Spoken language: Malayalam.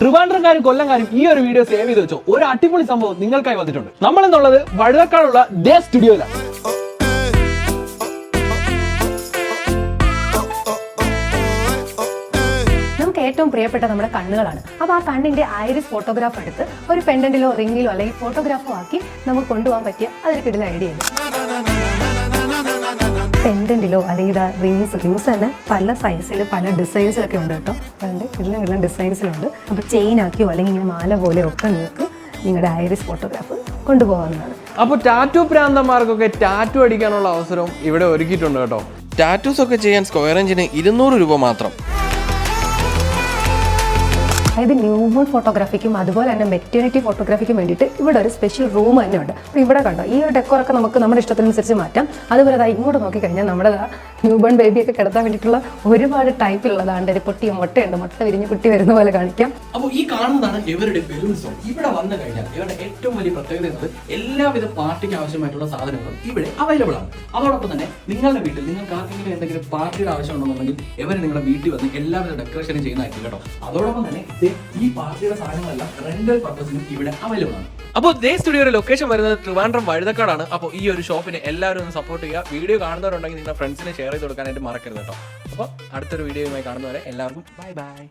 ട്രിവാൻഡ്രംകാരും കൊല്ലംകാരും ഈ ഒരു വീഡിയോ സേവ് ചെയ്ത് വെച്ചോ. ഒരു അടിപൊളി സംഭവം നിങ്ങൾക്കായി വന്നിട്ടുണ്ട്. നമ്മൾ എന്നുള്ളത് വഴുതക്കാടുള്ള ദേ സ്റ്റുഡിയോയിലാണ് നമുക്ക് ഏറ്റവും പ്രിയപ്പെട്ട നമ്മുടെ കണ്ണുകളാണ്. അപ്പോൾ ആ കണ്ണിന്റെ ഐറിസ് ഫോട്ടോഗ്രാഫ് എടുത്ത് ഒരു പെൻഡന്റിലോ റിംഗിലോ അല്ലെങ്കിൽ ഫോട്ടോഗ്രാഫോ ആക്കി നമുക്ക് കൊണ്ടുപോകാൻ പറ്റിയ അതൊരു കിടില ഐഡിയ ആണ്. പെൻഡന്റിലോ അല്ലെങ്കിൽ ഇതാ റിങ്സ് റിങ്സ് തന്നെ പല സൈസിൽ പല ഡിസൈൻസിലൊക്കെ ഉണ്ട് കേട്ടോ. അതുകൊണ്ട് എല്ലാം എല്ലാം ഡിസൈൻസിലുണ്ട് അപ്പോൾ ചെയിൻ ആക്കിയോ? അല്ലെങ്കിൽ ഇങ്ങനെ മാല പോലെയോ ഒക്കെ നിങ്ങൾക്ക് നിങ്ങളുടെ ഐറിസ് ഫോട്ടോഗ്രാഫ് കൊണ്ടുപോകാവുന്നതാണ്. അപ്പോൾ ടാറ്റു പ്രാന്തന്മാർക്കൊക്കെ ടാറ്റു അടിക്കാനുള്ള അവസരം ഇവിടെ ഒരുക്കിയിട്ടുണ്ട് കേട്ടോ. ടാറ്റൂസ് ഒക്കെ ചെയ്യാൻ സ്ക്വയർ ഇഞ്ചിന് ഇരുന്നൂറ് രൂപ മാത്രം. അതായത് ന്യൂബോൺ ഫോട്ടോഗ്രാഫിക്കും അതുപോലെ തന്നെ മെറ്റേണിറ്റി ഫോട്ടോഗ്രാഫിക്കും വേണ്ടിയിട്ട് ഇവിടെ ഒരു സ്പെഷ്യൽ റൂം തന്നെ ഉണ്ട് അപ്പോൾ ഇവിടെ കണ്ടോ ഈ ഒരു ഡെക്കോറൊക്കെ നമുക്ക് നമ്മുടെ ഇഷ്ടത്തിനനുസരിച്ച് മാറ്റാം. അതുപോലെ ഇങ്ങോട്ട് നോക്കിക്കഴിഞ്ഞാൽ നമ്മുടെ ന്യൂബോൺ ബേബിയൊക്കെ കിടത്താൻ വേണ്ടിയിട്ടുള്ള ഒരുപാട് ടൈപ്പിലുള്ളതാണ് ഒരു പൊട്ടിയ മുട്ടയുണ്ട്. മുട്ട വിരിഞ്ഞ് കുട്ടി വരുന്ന പോലെ കാണിക്കാം. അപ്പോൾ ഈ കാണുന്നതാണ് ഇവരുടെ ബലൂൺസോ ഇവിടെ വന്നു കഴിഞ്ഞാൽ ഇവരുടെ ഏറ്റവും വലിയ പ്രത്യേകത എന്നത് എല്ലാവിധ പാർട്ടിക്ക് ആവശ്യമായിട്ടുള്ള സാധനങ്ങളും ഇവിടെ അവൈലബിൾ ആണ്. അതോടൊപ്പം തന്നെ നിങ്ങളുടെ വീട്ടിൽ നിങ്ങൾക്ക് ആർക്കെങ്കിലും എന്തെങ്കിലും പാർട്ടിയുടെ ആവശ്യമുണ്ടെന്നുണ്ടെങ്കിൽ ഇവർ നിങ്ങളുടെ വീട്ടിൽ വന്ന് എല്ലാവിധ ഡെക്കറേഷനും ചെയ്യുന്നതായിരിക്കും കേട്ടോ. അതോടൊപ്പം തന്നെ ഈ പാർട്ടിയുടെ സാധനങ്ങളെല്ലാം റെന്റൽ പർപ്പസിനും ഇവിടെ അവൈലബിൾ ആണ്. അപ്പോൾ ദേ സ്റ്റുഡിയോയുടെ ലൊക്കേഷൻ വരുന്നത് ട്രിവാൻഡ്രം വഴുതക്കാടാണ്. അപ്പോൾ ഈ ഒരു ഷോപ്പിനെ എല്ലാവരും ഒന്ന് സപ്പോർട്ട് ചെയ്യുക. വീഡിയോ കാണുന്നവരുണ്ടെങ്കിൽ നിങ്ങളുടെ ഫ്രണ്ട്സിനെ ചെയ്ത് കൊടുക്കാനായിട്ട് മറക്കരുത് കേട്ടോ. അപ്പോൾ അടുത്തൊരു വീഡിയോയുമായി കാണുന്നവരെ എല്ലാവർക്കും ബൈ ബൈ